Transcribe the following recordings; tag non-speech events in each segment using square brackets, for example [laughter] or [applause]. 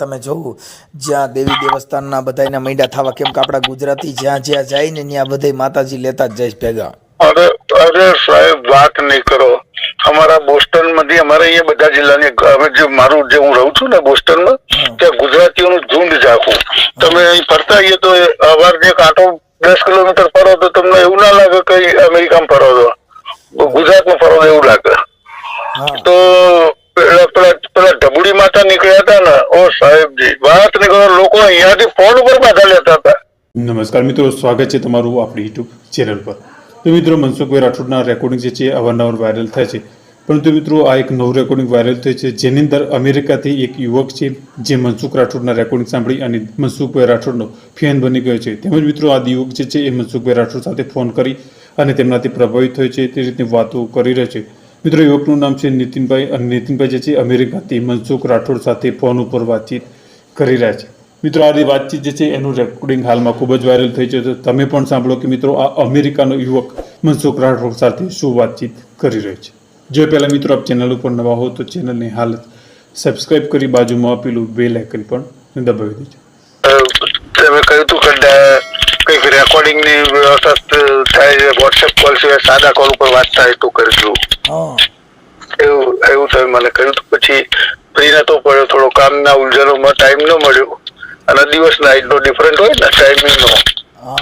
તમે જોવું જ્યાં દેવી દેવસ્થાનના બધાને મૈડા થવા કેમ કે આપણા ગુજરાતી જ્યાં જ્યાં જાય ને ત્યાં બધે માતાજી લેતા જ જાય ભેગા. અરે અરે સાહેબ વાત નહીં કરો. અમારા બોસ્ટનમાંથી અમારે અહીંયા બધા જિલ્લાની અમે જે મારું જે હું રહું છું ને બોસ્ટનમાં માં ત્યાં ગુજરાતીઓનું ઝુંડ જાખું તમે અહીં ફરતા આવીએ તો અવાર જે કાંટો દસ કિલોમીટર ફરો તો તમને એવું ના લાગે કે અમેરિકામાં ફરો છો. ગુજરાતમાં ફરો એવું લાગે. તો પેલા ઢબુડી માતા નીકળ્યા હતા ને, ઓ સાહેબજી, વાત નહીં કરો, લોકો અહીંયાથી ફોન ઉપર પાછા લેતા હતા. નમસ્કાર મિત્રો, સ્વાગત છે તમારું આપણી યુટ્યુબ ચેનલ પર. તો મિત્રો મનસુખભાઈ રાઠોડના રેકોર્ડિંગ જે છે અવારનવાર વાયરલ થાય છે. પરંતુ મિત્રો, આ એક નવું રેકોર્ડિંગ વાયરલ થયું છે, જેની અંદર અમેરિકાથી એક યુવક છે, જે મનસુખ રાઠોડના રેકોર્ડિંગ સાંભળી અને મનસુખભાઈ રાઠોડનો ફેન બની ગયો છે. તેમજ મિત્રો, આ યુવક જે છે, એ મનસુખભાઈ રાઠોડ સાથે ફોન કરી અને તેમનાથી પ્રભાવિત થયો છે, તે રીતની વાતો કરી રહ્યો છે. મિત્રો યુવકનું નામ છે નીતિનભાઈ અને નીતિનભાઈ જે છે અમેરિકાથી મનસુખ રાઠોડ સાથે ફોન ઉપર વાતચીત કરી રહ્યા છે. મિત્રો, આ વાતચીત જે છે, એનું રેકોર્ડિંગ હાલમાં ખૂબ જ વાયરલ થઈ છે. તો તમે પણ સાંભળો કે મિત્રો, આ અમેરિકાનો યુવક મનસુખ રાઠોડ સાથે શું વાતચીત કરી રહ્યો છે. જો પહેલાં મિત્રો, આપ ચેનલ ઉપર નવા હો, તો ચેનલને હાલ સબસ્ક્રાઇબ કરી બાજુમાં આપેલું બે લાઇકન પણ દબાવી દેજો. તમે કહ્યું હતું કે ડા- કંઈક રેકોર્ડિંગ વ્યવસ્થા થાય છે વોટ્સએપ કોલ સિવાય સાદા કોલ ઉપર વાત થાય તો કરજો. એવું એવું તમે મને કહ્યું તો પછી ફ્રી નતો પડ્યો થોડો કામના ઉલઝનોમાં ટાઈમ ન મળ્યો. અને દિવસ નાઇટ નો ડિફરન્ટ હોય ને ટાઈમિંગ નો. હા.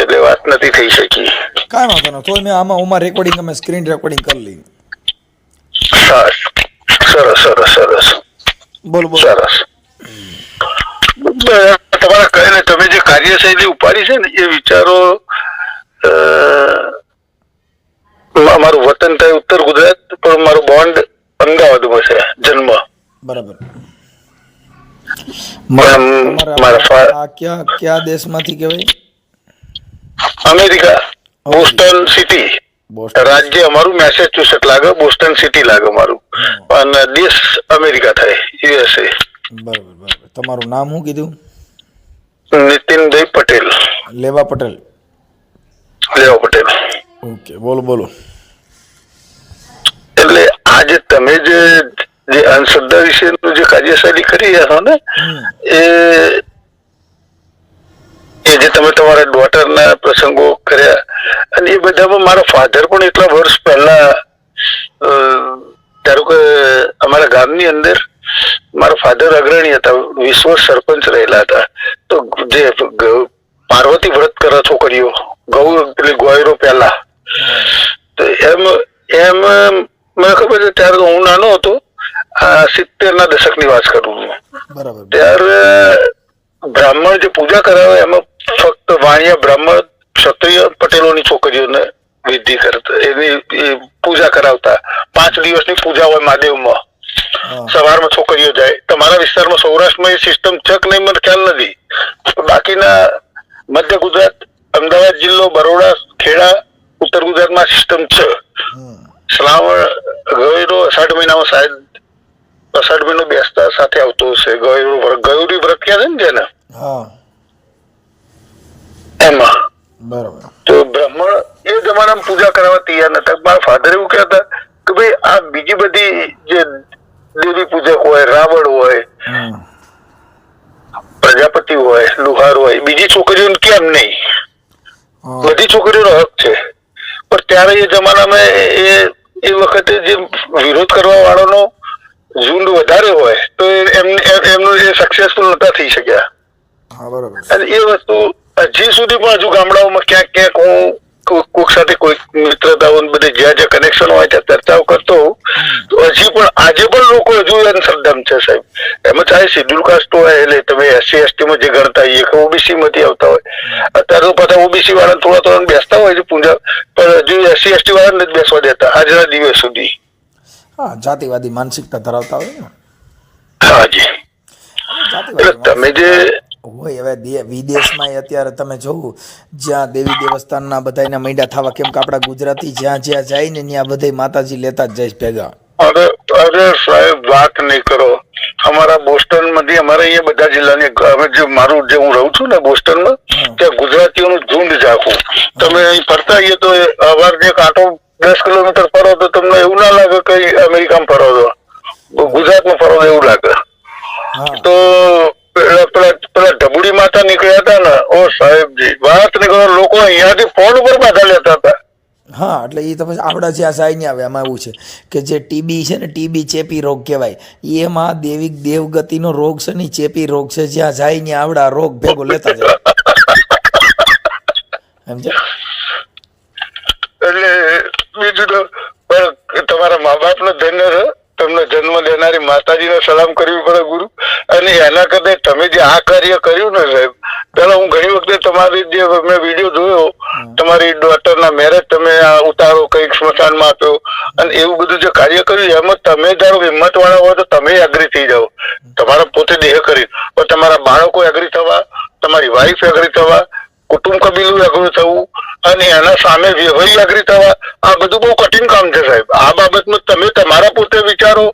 એટલે વાત નથી થઈ શકી. કાંઈ વાંધો નહીં તો મેં આમાં ઉમાં રેકોર્ડિંગ અમે સ્ક્રીન રેકોર્ડિંગ કરી લઈ સરસ. સરસ સરસ સરસ. બોલો બોલો. સરસ. બ- તમારા કહે તમે જે કાર્યશૈલી ઉપાડી છે ને એ વિચારો અ, અમારું વતન થાય ઉત્તર ગુજરાત પણ મારું બોન્ડ અમદાવાદમાં છે જન્મ. બરાબર. મારા ફા- કયા દેશમાંથી કહેવાય? America Boston city. રાજ્ય અમારું મેસેચ્યુસેટ લાગે બોસ્ટન સિટી લાગે મારું અને દેશ અમેરિકા થાય યુએસએ. બરાબર બરાબર. તમારું નામ શું કીધું? નીતિનભાઈ પટેલ. લેવા પટેલ. લેવા પટેલ. ઓકે બોલો બોલો. એટલે આજે તમે જે જે અંધશ્રદ્ધા વિશેનું જે કાર્યશૈલી કરી રહ્યા છો ને એ એ જે તમે તમારા ડોટરના પ્રસંગો કર્યા અને એ બધામાં મારા ફાધર પણ એટલા વર્ષ પહેલા ધારો કે અમારા ગામની અંદર મારા ફાધર અગ્રણી હતા વિશ્વ સરપંચ રહેલા હતા. તો જે પાર્વતી વ્રત કરે છોકરીઓ ગૌ એટલે ગોયરો પહેલા. તો એમ એમ મને ખબર છે ત્યારે હું નાનો હતો આ સિત્તેર ના દશકની વાત કરું છું. ત્યારે બ્રાહ્મણ જે પૂજા કરાવે એમાં ફક્ત વાણિયા બ્રાહ્મણ ક્ષત્રિય પટેલોની છોકરીઓને વિધિ કરતા એની પૂજા કરાવતા. પાંચ દિવસની પૂજા હોય મહાદેવમાં. સવારમાં છોકરીઓ જાય. તમારા વિસ્તારમાં સૌરાષ્ટ્રમાં એ સિસ્ટમ છે કે નહીં મને ખ્યાલ નથી. બાકીના મધ્ય ગુજરાત અમદાવાદ જિલ્લો બરોડા ખેડા ઉત્તર ગુજરાતમાં સિસ્ટમ છે. શ્રાવણ ગૌરીનો અષાઢ મહિનામાં સાહેબ અષાઢ મહિનો બેસતા સાથે આવતો હશે. ગૌરી વ્રત ગયુરી વ્રત કહે છે ને જેને? એમાં. બરાબર. તો બ્રાહ્મણ એ જમાનામાં પૂજા કરવા તૈયાર નતા. મારા ફાધર એવું કહેતા કે ભાઈ આ બીજી બધી જે દેવી પૂજક હોય રાવણ હોય પ્રજાપતિ હોય લુહાર હોય બીજી છોકરીઓને કેમ નહીં? બધી છોકરીઓનો હક છે. પણ ત્યારે એ જમાનામાં એ એ વખતે જે વિરોધ કરવા વાળાનો ઝુંડ વધારે હોય તો એમને એમ- એમનું એ સક્સેસફુલ નતા થઈ શક્યા. અને એ વસ્તુ હજી સુધી પણ હજુ ગામડાઓમાં ક્યાંક ક્યાંક હું કોઈક સાથે કોઈક મિત્રતાઓ બધે જ્યાં જ્યાં કનેક્શન હોય ત્યાં ચર્ચાઓ કરતો હોઉં. તો હજી પણ આજે પણ લોકો હજુ અંધશ્રદ્ધામાં છે સાહેબ. એમાં ચાહે શેડ્યુલ કાસ્ટ હોય એટલે તમે એસસી એસટી માં જે ગણતા હોય કે ઓબીસી માંથી આવતા હોય. અત્યારે તો પાછા ઓબીસી વાળા થોડા થોડા બેસતા હોય છે પૂજા પણ હજુ એસસી એસટી વાળા નથી બેસવા દેતા આજના દિવસ સુધી. હા જાતિવાદી માનસિકતા ધરાવતા હોય ને. હાજી એટલે તમે જે હોય હવે વિદેશમાં અત્યારે તમે જોવું જ્યાં દેવી દેવસ્થાનના બધાયના મૈડા થવા કેમ કે આપણા ગુજરાતી જ્યાં જ્યાં જાય ને ત્યાં બધે માતાજી લેતા જ જાય ભેગા. અરે અરે સાહેબ વાત નહીં કરો. અમારા બોસ્ટનમાંથી અમારે અહીંયા બધા જિલ્લાની અમે જે મારું જે હું રહું છું ને બોસ્ટનમાં માં ત્યાં ગુજરાતીઓનું ઝુંડ જાખું તમે અહીં ફરતા આવીએ તો અવાર જે કાંટો દસ કિલોમીટર ફરો તો તમને એવું ના લાગે કે અમેરિકામાં ફરો તો ગુજરાતમાં ફરો એવું લાગે. તો પેલા ઢબુડી માતા નીકળ્યા હતા ને ઓ સાહેબજી વાત નીકળો લોકો અહીંયાથી ફોન ઉપર પાછા લેતા હતા. હા એટલે એ તો પછી આપણા આ સાઈ આવે એમાં એવું છે કે જે ટીબી છે ને ટીબી ચેપી રોગ કહેવાય. એમાં દેવિક દેવગતિનો રોગ છે ને ચેપી રોગ છે જ્યાં જાય ને આવડા રોગ ભેગો લેતા જાય. [laughs] એટલે બીજું તો પણ તમારા મા બાપ નો ધન્ય રહે તમને જન્મ લેનારી માતાજીને સલામ કરવી પડે ગુરુ. અને એના કરતા તમે જે આ કાર્ય કર્યું ને સાહેબ પેલા હું ઘણી વખતે તમારી જે મેં વીડિયો જોયો તમારી ડોટરના મેરેજ તમે આ ઉતારો કંઈક સ્મશાનમાં આપ્યો. અને એવું બધું જે કાર્ય કર્યું એમાં તમે ધારો હિંમત વાળા હોય તો તમે એગ્રી થઈ જાઓ. તમારા પોતે દેહ કરી પણ તમારા બાળકો એગ્રી થવા તમારી વાઈફ એગ્રી થવા કુટુંબ કબીલું એગ્રી થવું અને એના સામે વ્યવહારી એગ્રી થવા આ બધું બહુ કઠિન કામ છે સાહેબ. આ બાબતમાં તમે તમારા પોતે વિચારો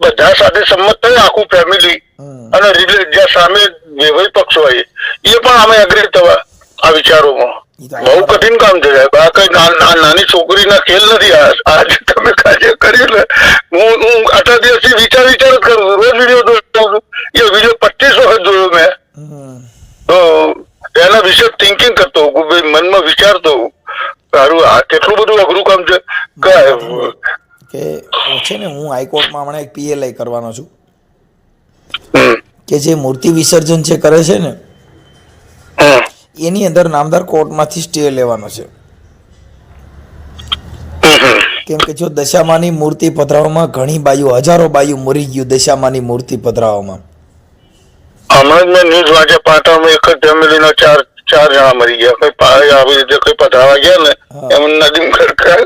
બધા સાથે સંમત થાય આખું ફેમિલી અને જ્યાં સામે વ્યવહારી પક્ષો હોય એ પણ અમે એગ્રી થવા આ વિચારોમાં. બહુ કઠિન કામ છે સાહેબ. આ કઈ નાની છોકરીના ખેલ નથી આજે તમે કાર્ય કર્યું ને હું હું આટલા દિવસથી વિચાર વિચાર જ કરું રોજ વીડિયો જોઉં છું. એ વીડિયો પચીસ વખત જોયો મેં. તો એના વિશે થિંકિંગ કરતો હું મનમાં વિચારતો હોઉં. સારું આ કેટલું બધું અઘરું કામ છે? કે છે ને હું હાઈકોર્ટમાં હમણાં એક પીએલઆઈ કરવાનો છું. કે જે મૂર્તિ વિસર્જન જે કરે છે ને એની અંદર નામદાર કોર્ટમાંથી સ્ટે લેવાનો છે. કેમ કે જો દશામાની મૂર્તિ પધરાવવામાં ઘણી બાયું હજારો બાયું મરી ગયું દશામાની મૂર્તિ પધરાવવામાં. હમણાં મેં ન્યૂઝ વાંચ્યા પાટણમાં એક જ ફેમિલીના ચાર ચાર જણા મરી ગયા કોઈ પાણી આવી રીતે કોઈ પધરાવા ગયા ને. એમ નદીમ ખડકા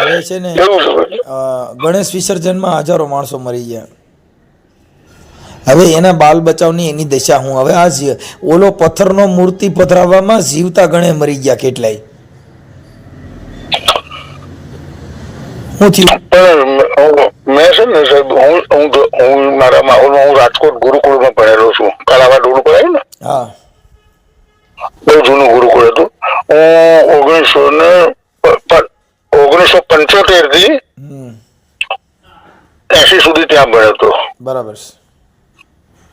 હવે છે ને ગણેશ વિસર્જનમાં હજારો માણસો મરી ગયા. હવે એના બાલ બચાવની એની દશા હું હવે આ ઓલો પથ્થરનો મૂર્તિ પધરાવવામાં જીવતા ગણે મરી ગયા કેટલાય. હું થયું? મેં છે ને સાહેબ હું હું હું મારા માહોલમાં હું રાજકોટ ગુરુકુળમાં ભણેલો છું. કાળાવા ડોળ ભણાયું ને? હા. બહુ જૂનું ગુરુકુળ હતું. હું ઓગણીસો ને ઓગણીસો પંચોતેરથી એસી સુધી ત્યાં ભણ્યો હતો. બરાબર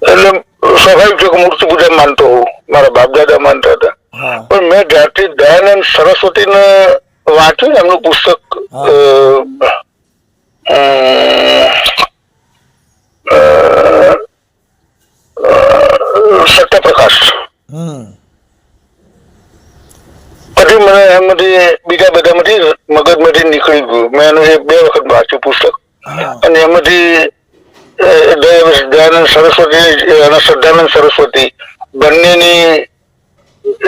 એટલે સ્વાભાવિક છે કે મૂર્તિ પૂજા માનતો હું મારા બાપ દાદા માનતા હતા. પણ મેં જ્યારથી દયાનંદ સરસ્વતી ને વાંચ્યું ને એમનું પુસ્તક સત્યપ્રકાશ. હમ. પછી મને એમાંથી બીજા બધામાંથી મગજમાંથી નીકળી ગયું. મેં એનું એક બે વખત વાંચ્યું પુસ્તક. અને એમાંથી દયાનંદ સરસ્વતી અને શ્રદ્ધાનંદ સરસ્વતી બંનેની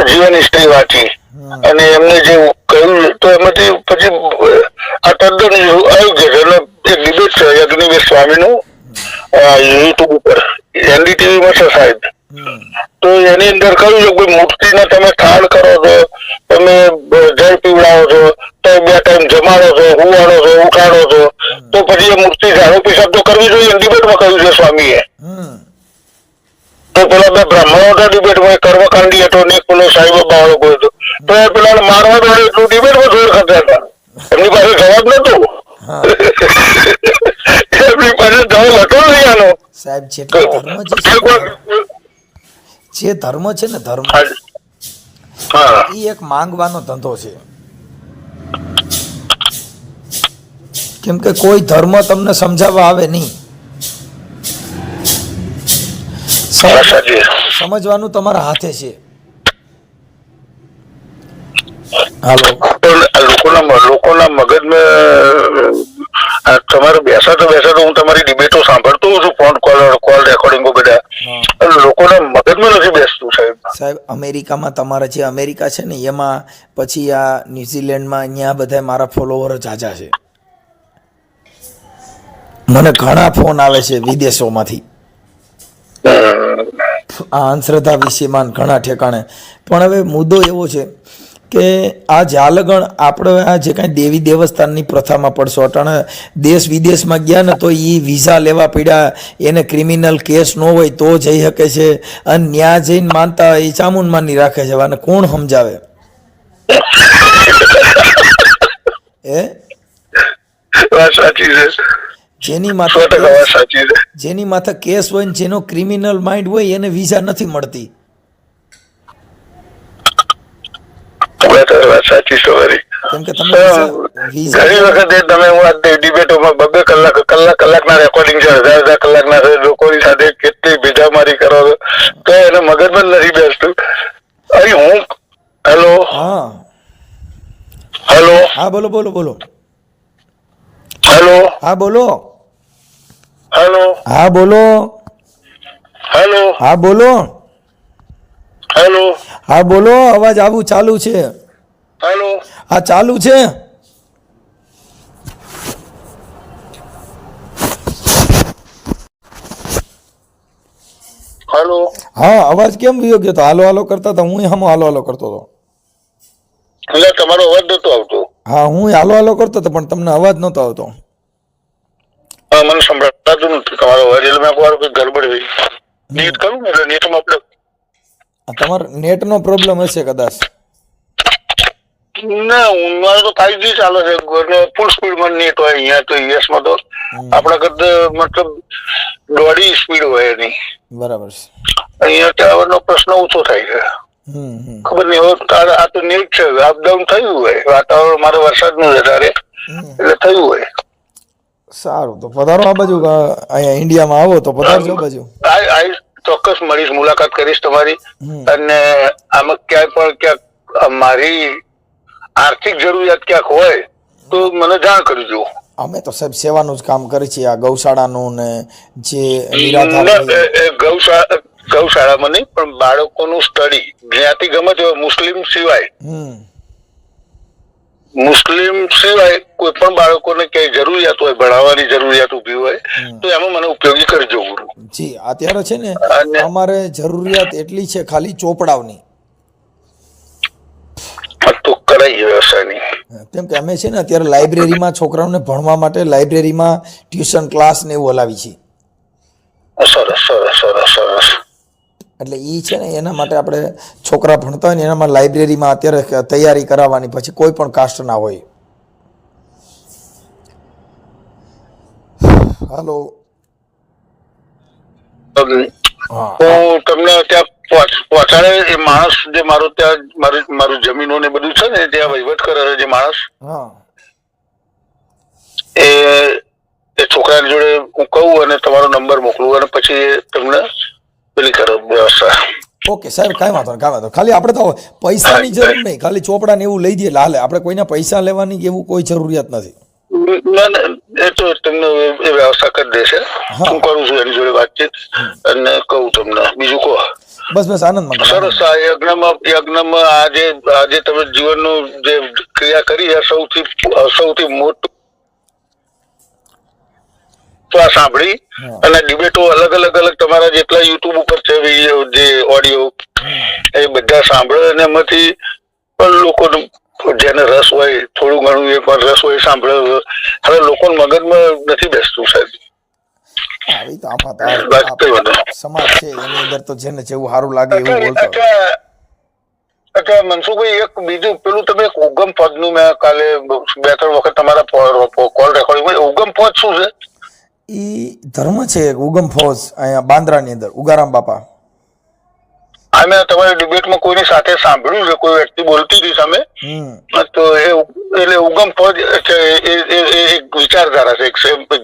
જીવન હિસ્ટ્રી વાંચી. અને એમને જે કહ્યું તો એમાંથી પછી આ તદ્દન આવી ગયું છે એટલે એક ડિબેટ છે યજ્ઞિવેશ સ્વામીનું યુટ્યુબ ઉપર. એનડીટીવીમાં છે સાહેબ. તો એની અંદર કહ્યું છે? કોઈ મૂર્તિને તમે થાળ કરો છો? તમે જળ પીવડાવો છો? તો બે ટાઈમ જમાડો છો? હુવાડો છો? ઉઠાડો છો? તો પછી એ મૂર્તિ ઝાડુ પેશાબ તો કરવી જોઈએ? ડિબેટમાં કહ્યું છે સ્વામીએ. તો પેલા બે બ્રાહ્મણો હતા ડિબેટમાં કર્મકાંડી હતો ને પેલો સાંઈ બાબા વાળો કોઈ હતો. તો એ પેલા મારવા દોડે એટલું ડિબેટમાં જોર કરતા હતા. એમની પાસે જવાબ નતો એમની પાસે જવાબ હતો નહીં આનો. સાહેબ જેટલો ધર્મ જે ધર્મ છે ને ધર્મ હા. એ એક માંગવાનો ધંધો છે. કેમ કે કોઈ ધર્મ તમને સમજાવવા આવે નહીં. સમજવાનું તમારા હાથે છે. હાલો. લોકોના લોકોના મગજમાં બેસા તમારે બેસાતો બેસાતો હું તમારી ડિબેટો સાંભળતો હોઉં છું ફોન કોલ કોલ રેકોર્ડિંગો બધા. લોકોના મગજમાં નથી બેસતું સાહેબ. સાહેબ અમેરિકામાં તમારા જે અમેરિકા છે ને એમાં પછી આ ન્યુઝીલેન્ડમાં અહીંયા બધા મારા ફોલોવર જાજા છે. મને ઘણા ફોન આવે છે વિદેશોમાંથી. આ અંધશ્રદ્ધા વિશેમાં ઘણા ઠેકાણે. પણ હવે મુદ્દો એવો છે કે આ જાલગણ આપણે આ જે કાંઈ દેવી દેવસ્થાનની પ્રથામાં પડશો અટાણે દેશ વિદેશમાં ગયા ને તો એ વિઝા લેવા પડ્યા એને ક્રિમિનલ કેસ ન હોય તો જઈ શકે છે અને ન્યા જઈને માનતા એ ચામુંડમાની રાખે છે. અને કોણ સમજાવે? એ સાચી છે. જેની માથે જેની માથે કેસ હોય જેનો ક્રિમિનલ માઇન્ડ હોય એને વિઝા નથી મળતી. વાત વાત સાચી છે કેમ કે તમે વિઝા વિઝા ઘણી વખતે તમે હું આ ડિબેટોમાં બબે કલાક કલાક કલાકના રેકોર્ડિંગ છે હજાર હજાર કલાકના લોકોની સાથે કેટલી ભેજામારી કરો છો. તો એને મગજમાં નથી બેસતું. અહીં હું હેલો? હા. હેલો? હા બોલો બોલો બોલો. હેલો? હા બોલો. હેલો? હા બોલો. હેલો? હા બોલો. હેલો? હા બોલો અવાજ આવું ચાલુ છે. હેલો. હા ચાલુ છે. હેલો. હા અવાજ કેમ રહ્યો ગયો તો? હાલો હાલો કરતા હતા હું હમો હાલો હાલો કરતો હતો એટલે તમારો અવાજ નતો આવતો. હા હું હાલો હાલો કરતો હતો પણ તમને અવાજ નતો આવતો. હા મને સંભળાતું નથી તમારો અવાજ એટલે મેં ગડબડ થઈ નીટ કરું ને એટલે નીટમાં આપણે આ નેટ નો પ્રોબ્લેમ હશે કદાચ. ના હું મારે તો ફાઈવ જી ચાલે છે. ફૂલ સ્પીડમાં નેટ હોય અહીંયા તો યુએસમાં તો. આપણા કરતા મતલબ દોઢી સ્પીડ હોય એની. બરાબર છે. અહીંયા ટાવરનો પ્રશ્ન ઓછો થાય છે. ખબર નહીં હવે આ તો નેટ છે. અપડાઉન થયું હોય. વાતાવરણ મારે વરસાદનું છે વધારે એટલે થયું હોય. સારું તો પધારો આ બાજુ અહીંયા ઇન્ડિયામાં આવો તો પધારજો બાજુ. ચોક્કસ મળીશ મુલાકાત કરીશ તમારી. અને આમાં ક્યાંય પણ ક્યાંક મારી આર્થિક જરૂરિયાત ક્યાંક હોય તો મને જાણ કરજો. અમે તો સાહેબ સેવાનું જ કામ કરીએ છીએ આ ગૌશાળાનું ને જે ગૌશાળા ગૌશાળામાં નહીં પણ બાળકોનું સ્ટડી જ્ઞાતિ ગમે મુસ્લિમ સિવાય મુસ્લિમ સિવાય કોઈ પણ બાળકોને ક્યાંય જરૂરિયાત હોય ભણાવવાની જરૂરિયાત ઊભી હોય તો એમાં મને ઉપયોગી કરજો ગુરુ. જી અત્યારે છે ને અમારે જરૂરિયાત એટલી છે ખાલી ચોપડાઓની. તો કરાઈ વ્યવસાયની કેમ કે અમે છે ને અત્યારે લાઇબ્રેરીમાં છોકરાઓને ભણવા માટે લાઇબ્રેરીમાં ટ્યુશન ક્લાસ ને એવું હલાવી છીએ. સરસ સરસ સરસ સરસ. એટલે એ છે ને એના માટે આપણે છોકરા ભણતા હોય ને એનામાં લાઇબ્રેરીમાં અત્યારે તૈયારી કરાવવાની પછી કોઈ પણ કાસ્ટ ના હોય. હાલો હું. તમને ત્યાં પહોંચ- પહોંચાડે એ માણસ જે મારો ત્યાં મારી મારું જમીનો ને બધું છે ને ત્યાં વહીવટ કરે છે જે માણસ? હા. એ એ છોકરાની જોડે હું કહું અને તમારો નંબર મોકલું અને પછી તમને પેલી કરો ઓકે સાહેબ કાંઈ વાંધો નહીં કાંઈ વાંધો ખાલી આપણે તો પૈસાની જરૂર નહીં ખાલી ચોપડા ને એવું લઈ દઈએ હાલે. આપણે કોઈના પૈસા લેવાની એવું કોઈ જરૂરિયાત નથી. ના ના એ તો તમને એ વ્યવસ્થા કરી દેશે. હું. કરું છું એની જોડે વાતચીત અને કહું તમને. બીજું કહો. બસ બસ આનંદમાં સરસ આ યજ્ઞમાં યજ્ઞમાં આજે આજે તમે જીવનનું જે ક્રિયા કરી સૌથી સૌથી મોટું આ સાંભળી. અને ડિબેટો અલગ અલગ અલગ તમારા જેટલા યુટ્યુબ ઉપર છે વીડિયો જે ઓડિયો એ બધા સાંભળે અને એમાંથી પણ લોકોનું જેને રસ હોય થોડું ઘણું એક વાર રસ હોય સાંભળે. હવે લોકોને મગજમાં નથી બેસતું સાહેબ. હા, તો આમાં તો આ- બાકી કઈ વાંધો સમાજ છે એની અંદર તો જેને જેવું સારું લાગે એવું બોલતો. અચ્છા અચ્છા મનસુખભાઈ એક બીજું પેલું તમે એક ઉગમ પદનું મેં કાલે બે ત્રણ વખત તમારા કોલ રેકોર્ડિંગ ઉગમ પદ શું છે? ઈ ધર્મ છે એક ઉગમ ફોજ અહીંયા બાંદ્રાની અંદર ઉગારામ બાપા. આ મેં તમારી ડિબેટમાં કોઈની સાથે સાંભળ્યું છે? કોઈ વ્યક્તિ બોલતી હતી સામે? તો એ એટલે ઉગમ ફોજ છે એ એક વિચારધારા છે એક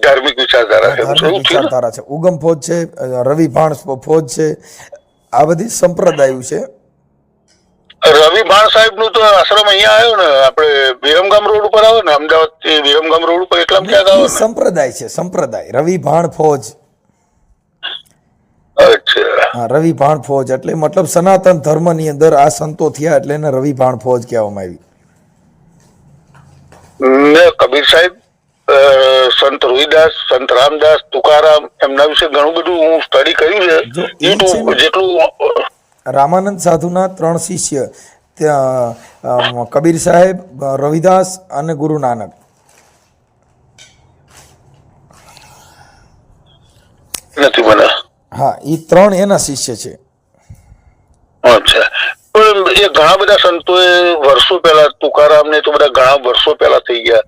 ધાર્મિક વિચારધારા છે? વિચારધારા છે. ઉગમ ફોજ છે રવિ ભાણ ફોજ છે આ બધી સંપ્રદાયો છે. રવિ ભાણ સાહેબનું તો આશ્રમ અહીંયા આવ્યો ને આપણે વિરમગામ રોડ ઉપર આવે ને અમદાવાદથી વિરમગામ રોડ ઉપર એટલા ક્યાં આવે સંપ્રદાય છે સંપ્રદાય. રવિ ભાણ ફોજ. અચ્છા. હા રવિ ભાણ ફોજ એટલે મતલબ સનાતન ધર્મની અંદર આ સંતો થયા એટલે એને રવિ ભાણ ફોજ કહેવામાં આવી. કબીર સાહેબ સંત રોહિદાસ સંત રામદાસ તુકારામ એમના વિશે ઘણું બધું હું સ્ટડી કર્યું છે. જેટલું રામાનંદ સાધુના ત્રણ શિષ્ય કબીર સાહેબ રવિદાસ અને ગુરુ નાનક. હા એ ત્રણ એના શિષ્ય છે. અચ્છા. પણ એ ઘણા બધા સંતોએ વર્ષો પહેલા તુકારામ ને તો બધા ઘણા વર્ષો પહેલા થઈ ગયા.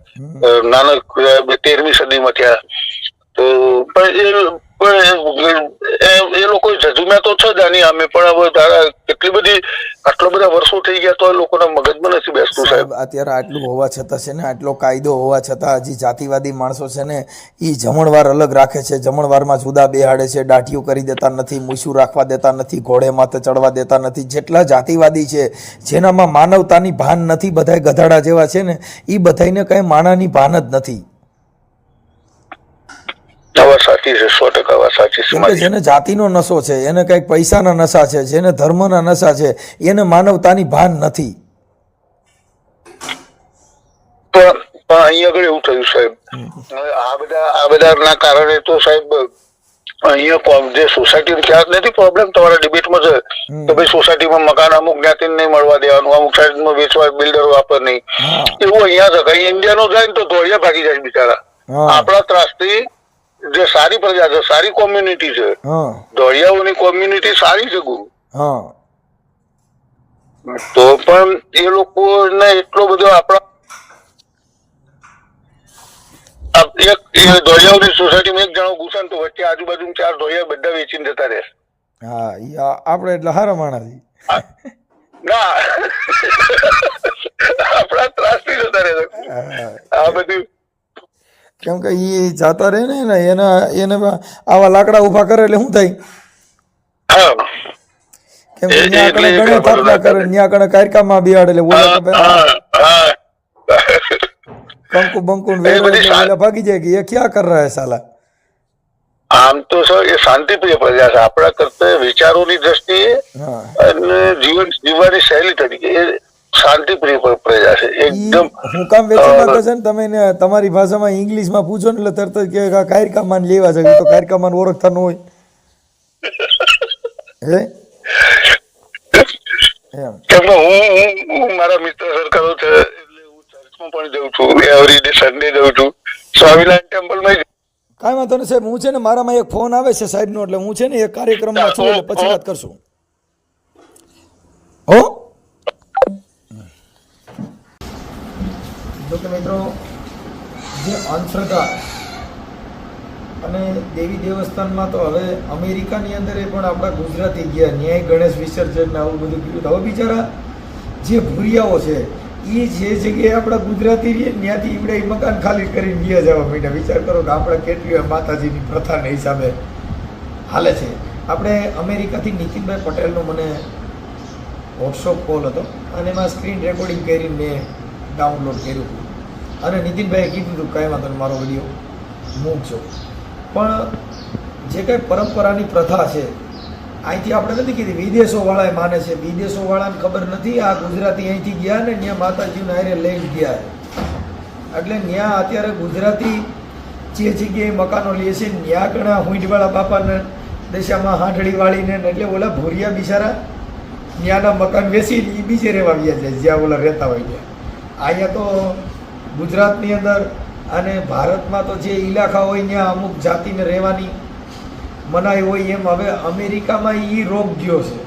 નાનક તેરમી સદીમાં થયા. તો પણ એ લોકો જજુમ્યા તો છે જાની અમે પણ હવે તારા કેટલી બધી આટલા બધા વર્ષો થઈ ગયા તો લોકોના મગજમાં નથી બેસતું સાહેબ. અત્યારે આટલું હોવા છતાં છે ને આટલો કાયદો હોવા છતાં હજી જાતિવાદી માણસો છે ને એ જમણવાર અલગ રાખે છે. જમણવારમાં જુદા બેહાડે છે દાઢીઓ કરી દેતા નથી મૂછું રાખવા દેતા નથી ઘોડે માથે ચડવા દેતા નથી. જેટલા જાતિવાદી છે જેનામાં માનવતાની ભાન નથી બધાય ગધાડા જેવા છે ને એ બધાયને કાંઈ માણાની ભાન જ નથી. વાત સાચી છે સો ટકા વાત સાચી છે કેમ કે મારી. જેને જાતિનો નશો છે એને કંઈક પૈસાના નશા છે જેને ધર્મના નશા છે એને માનવતાની ભાન નથી. પણ પણ આગળ એવું થયું સાહેબ. આ બધા આ બધાના કારણે તો સાહેબ અહીંયા જે સોસાયટી ત્યાં નથી પ્રોબ્લેમ તમારા ડિબેટમાં છે. કે ભાઈ સોસાયટીમાં મકાન અમુક જ્ઞાતિને નહીં મળવા દેવાનું અમુક સાઈડમાં વેચવા બિલ્ડરો વાપર નહીં. એવું અહીંયા છે કઈ ઇન્ડિયાનો જાય ને તો ધોળિયા ભાગી જાય બિચારા. આપણા ત્રાસથી જે સારી પ્રજા છે સારી કોમ્યુનિટી છે. હા. ધોળિયાઓની કોમ્યુનિટી સારી છે ગુરુ. તો પણ એ લોકોને એટલો બધો આપણા એક ધોળિયાઓની સોસાયટીમાં એક જણો ઘૂસણ તો વચ્ચે આજુબાજુ ચાર ધોળિયા બધા વેચીને જતા રહે. હા આપણે એટલે હારા માણસ ના આપણા ત્રાસથી જતા રહે આ બધું કેમ કે એ જાતા રહે ને એના એને આવા લાકડા ઊભા કરે એટલે શું થાય? કેમ કે ન્યા કણે ઘણી સ્થાપના કરે ન્યા કણે કારકામાં બિહાડ એટલે કંકુ બંકુ ભાગી જાય કે એ ક્યાં કર રહા હે સાલા? આમ તો સર એ શાંતિ શાંતિપ્રિય પ્રજા છે. આપણા કરતા વિચારોની દ્રષ્ટિએ અને જીવન જીવવાની શૈલી તરીકે શાંતિપ્રિય પ્ર- પ્રજા છે. એકદમ હું કામ વેચી નાખે છે ને તમે તમારી ભાષામાં ઇંગ્લિશમાં પૂછો ને એટલે તરત જ કે કાયરકામાન લેવા છે. તો કાયરકામાન ઓળખતા ન હોય. હે? કેમ હું હું મારા મિત્ર સરકારો છે એટલે હું ચર્ચમાં પણ જઉં છું. એવરી ડે સન્ડે જઉં છું. સ્વામિનારાયણ ટેમ્પલમાં કાંઈ વાંધો નહીં સાહેબ હું છે ને મારામાં એક ફોન આવે છે સાહેબનો એટલે હું છે ને એક કાર્યક્રમમાં છું એટલે પછી વાત કરશું હો જો કે મિત્રો, જે અંધશ્રદ્ધા અને દેવી દેવસ્થાનમાં તો હવે અમેરિકાની અંદર એ પણ આપણા ગુજરાતી ગયા, ન્યાય, ગણેશ વિસર્જન ને આવું બધું કીધું. હવે બિચારા જે ભૂરિયાઓ છે એ જે જગ્યાએ આપણા ગુજરાતી રહીએ ત્યાંથી ઈવડે મકાન ખાલી કરીને ગયા જવા માંડ્યા. વિચાર કરો કે આપણે કેટલી માતાજીની પ્રથાને હિસાબે હાલે છે. આપણે અમેરિકાથી નીતિનભાઈ પટેલનો મને વોટ્સઅપ કોલ હતો અને એમાં સ્ક્રીન રેકોર્ડિંગ કરીને મેં ડાઉનલોડ કર્યું. હતું અને નીતિનભાઈએ કીધું હતું, કાંઈ વાંધો નહીં, મારો વીડિયો મૂકજો પણ જે કંઈ પરંપરાની પ્રથા છે, અહીંથી આપણે નથી કીધી, વિદેશોવાળાએ માને છે. વિદેશોવાળાને ખબર નથી આ ગુજરાતી અહીંથી ગયા ને ત્યાં માતાજીને હારે લઈને ગયા. એટલે ત્યાં અત્યારે ગુજરાતી જે જગ્યાએ મકાનો લે છે ત્યાં ઘણા હુંડવાળા બાપાને દશામાં હાંઠળી વાળીને એટલે ઓલા ભૂરિયા બિચારા ત્યાંના મકાન વેચી એ બીજે રહેવા ગયા છે જ્યાં ઓલા રહેતા હોય ત્યાં. અહીંયા તો ગુજરાતની અંદર અને ભારતમાં તો જે ઇલાકા હોય ત્યાં અમુક જાતિને રહેવાની મનાઈ હોય એમ હવે અમેરિકામાં એ રોગ ગયો છે.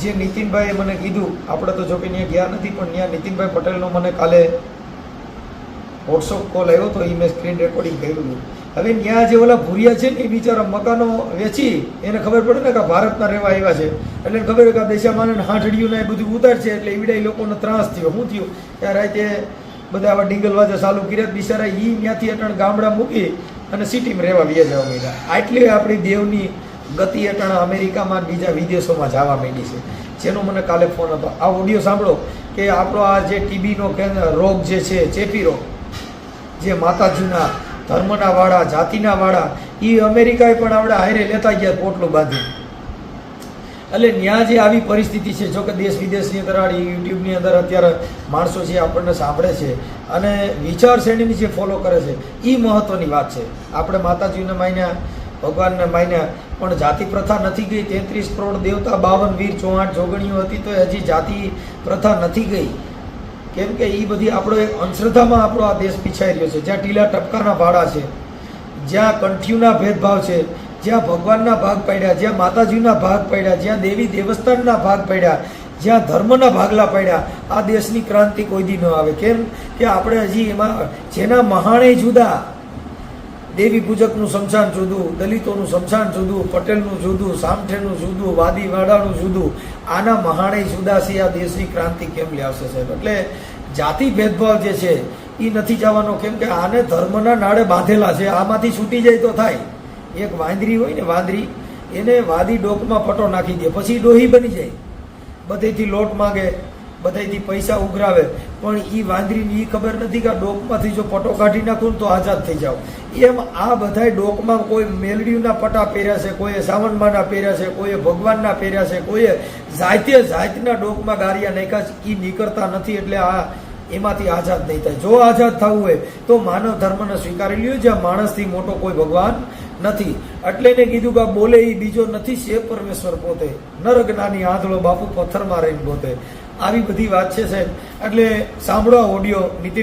જે નીતિનભાઈએ મને કીધું, આપણે તો જોકે ત્યાં ગયા નથી, પણ ત્યાં નીતિનભાઈ પટેલનો મને કાલે વોટ્સઅપ કોલ આવ્યો તો એ મેં સ્ક્રીન રેકોર્ડિંગ કર્યું હતું. હવે ત્યાં જે ઓલા ભૂરિયા છે ને એ બિચારા મકાનો વેચી, એને ખબર પડે ને કે ભારતના રહેવા આવ્યા છે. એટલે ખબર કે દેશામાં હાંઠડિયું ને એ બધું ઉતારશે એટલે એવડા એ લોકોનો ત્રાસ થયો. શું થયું? ત્યાં રાતે બધા આવા ડીંગલવાજા ચાલુ કર્યા બિચારા એ ત્યાંથી અટણ ગામડા મૂકી અને સિટીમાં રહેવા વ્યા જવા માંડ્યા. આટલી આપણી દેવની ગતિ અટણ અમેરિકામાં બીજા વિદેશોમાં જવા માંડી છે. જેનો મને કાલે ફોન હતો. આ ઓડિયો સાંભળો કે આપણો આ જે ટીબીનો રોગ જે છે, ચેપી રોગ, જે માતાજીના ધર્મના વાળા, જાતિના વાળા એ અમેરિકાએ પણ આપણે હારે લેતા ગયા પોટલું બાંધી એટલે ત્યાં જે આવી પરિસ્થિતિ છે, જો કે દેશ વિદેશની અંદર આ યુટ્યુબની અંદર અત્યારે માણસો જે આપણને સાંભળે છે અને વિચાર શ્રેણીની જે ફોલો કરે છે એ મહત્ત્વની વાત છે. આપણે માતાજીને માન્યા, ભગવાનને માન્યા, પણ જાતિ પ્રથા નથી ગઈ. તેત્રીસ કરોડ દેવતા, બાવન વીર ચોઆઠ જોગણીઓ હતી તો હજી જાતિ પ્રથા નથી ગઈ. કેમ કે એ બધી આપણો એક અંધશ્રદ્ધામાં આપણો આ દેશ પીછાઈ રહ્યો છે. જ્યાં ટીલા ટપકાના ભાડા છે, જ્યાં કંઠ્યુના ભેદભાવ છે જ્યાં ભગવાનના ભાગ પડ્યા, જ્યાં માતાજીના ભાગ પડ્યા, જ્યાં દેવી દેવસ્થાનના ભાગ પડ્યા, જ્યાં ધર્મના ભાગલા પડ્યા, આ દેશની ક્રાંતિ કોઈ દી ન આવે. કેમ કે આપણે હજી એમાં, જેના મહાણે જુદા, દેવી પૂજકનું શમશાન જુદું, દલિતોનું શમશાન જુદું, પટેલનું જુદું, સામઠેનું જુદું, વાદીવાડાનું જુદું, આના મહાણે જુદા છે, આ દેશની ક્રાંતિ કેમ લાવશે સાહેબ? એટલે જાતિ ભેદભાવ જે છે એ નથી જવાનો. કેમ કે આને ધર્મના નાડે બાંધેલા છે, આમાંથી છૂટી જાય તો થાય. એક વાંદરી હોય ને વાંદરી, એને વાદી ડોકમાં પટો નાખી દે, પછી ડોહી બની જાય. બધેથી લોટ માંગે, બધેથી પૈસા ઉઘરાવે. પણ એ વાંદરીની એ ખબર નથી કે ડોકમાંથી જો પટો કાઢી નાખું તો આઝાદ થઈ જાવ એમ આ બધાય ડોકમાં કોઈ મેલડીના પટા પહેર્યા છે, કોઈએ સાવનમાના પહેર્યા છે, કોઈએ ભગવાનના પહેર્યા છે, કોઈએ જાતે જાતના ડોકમાં ગારિયા નાખ્યા એ નીકળતા નથી એટલે આ એમાંથી આઝાદ નહીં થાય. જો આઝાદ થવું હોય તો માનવ ધર્મને સ્વીકારી લ્યો, જ્યાં માણસથી મોટો કોઈ ભગવાન નથી. એટલે એને કીધું કે બોલે એ બીજો નથી છે પરમેશ્વર પોતે. નર જ્ઞાની આંધળો બાપુ પથ્થરમાં રહીને પોતે. આવી બધી વાત છે સાહેબ. એટલે સાંભળો ઓડિયો નીતિન